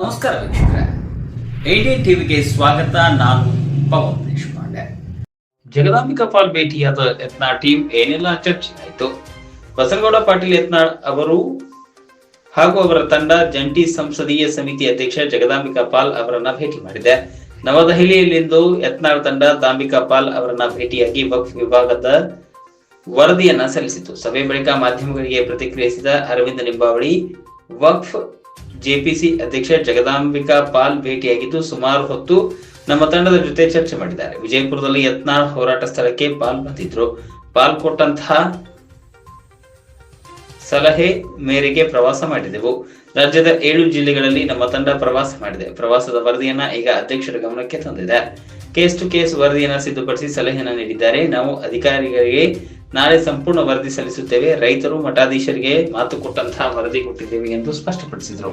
ನಮಸ್ಕಾರ ವೀಕ್ಷಕರೇ. ಡಿ ಟಿವಿಗೆ ಸ್ವಾಗತ. ನಾನು ಪವನ್ ದೇಶಪಾಂಡೆ. ಜಗದಾಂಬಿಕಾ ಪಾಲ್ ಭೇಟಿಯಾದ ಯತ್ನಾಳ್ ಟೀಮ್ ಏನೆಲ್ಲ ಚರ್ಚೆ ಆಯಿತು ಬಸನಗೌಡ ಪಾಟೀಲ್ ಯತ್ನಾಳ್ ಅವರು ಹಾಗೂ ಅವರ ತಂಡ ಜಂಟಿ ಸಂಸದೀಯ ಸಮಿತಿ ಅಧ್ಯಕ್ಷ ಜಗದಾಂಬಿಕಾ ಪಾಲ್ ಅವರನ್ನ ಭೇಟಿ ಮಾಡಿದೆ. ನವದೆಹಲಿಯಲ್ಲಿಂದು ಯತ್ನಾಳ್ ತಂಡ ದಾಂಬಿಕಾ ಪಾಲ್ ಅವರನ್ನ ಭೇಟಿಯಾಗಿ ವಕ್ಫ್ ವಿಭಾಗದ ವರದಿಯನ್ನ ಸಲ್ಲಿಸಿತು. ಸಭೆ ಬಳಿಕ ಮಾಧ್ಯಮಗಳಿಗೆ ಪ್ರತಿಕ್ರಿಯಿಸಿದ ಅರವಿಂದ ನಿಂಬಾವಳಿ, ವಕ್ಫ್ ಜೆಪಿಸಿ ಅಧ್ಯಕ್ಷ ಜಗದಾಂಬಿಕಾ ಪಾಲ್ ಭೇಟಿಯಾಗಿದ್ದು ಸುಮಾರು ಹೊತ್ತು ನಮ್ಮ ತಂಡದ ಜೊತೆ ಚರ್ಚೆ ಮಾಡಿದ್ದಾರೆ. ವಿಜಯಪುರದಲ್ಲಿ ಯತ್ನಾಳ್ ಹೋರಾಟ ಸ್ಥಳಕ್ಕೆ ಪಾಲ್ ಬಂದಿದ್ರು. ಪಾಲ್ ಕೊಟ್ಟಂತಹ ಸಲಹೆ ಮೇರೆಗೆ ಪ್ರವಾಸ ಮಾಡಿದೆವು. ರಾಜ್ಯದ ಏಳು ಜಿಲ್ಲೆಗಳಲ್ಲಿ ನಮ್ಮ ತಂಡ ಪ್ರವಾಸ ಮಾಡಿದೆ. ಪ್ರವಾಸದ ವರದಿಯನ್ನ ಈಗ ಅಧ್ಯಕ್ಷರ ಗಮನಕ್ಕೆ ತಂದಿದೆ. ಕೇಸ್ ಟು ಕೇಸ್ ವರದಿಯನ್ನ ಸಿದ್ಧಪಡಿಸಿ ಸಲಹೆಯನ್ನು ನೀಡಿದ್ದಾರೆ. ನಾವು ಅಧಿಕಾರಿಗಳಿಗೆ ನಾಳೆ ಸಂಪೂರ್ಣ ವರದಿ ಸಲ್ಲಿಸುತ್ತೇವೆ. ರೈತರು ಮಠಾಧೀಶರಿಗೆ ಮಾತು ಕೊಟ್ಟಂತಹ ವರದಿ ಕೊಟ್ಟಿದ್ದೇವೆ ಎಂದು ಸ್ಪಷ್ಟಪಡಿಸಿದರು.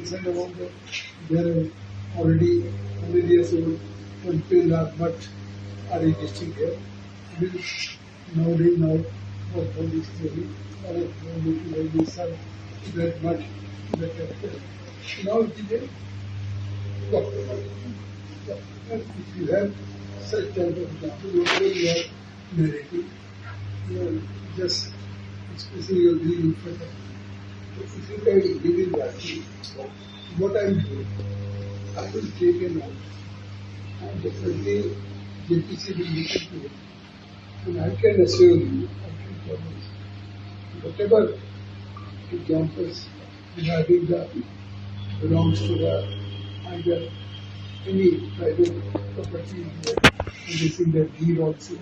decent amount of they're already familiar until not much are investing there. We nowadays now for public theory or utilization that much the capital. Now it is a doctor. If you have such type of doctor, you are narrating. You are just expressing your being in front of you. Give it back to me, what I'm doing. I will take a note and definitely JPC will look into it. And I can assure you, I can promise, whatever examples regarding the belongs to the either any private property, and this in the deed also.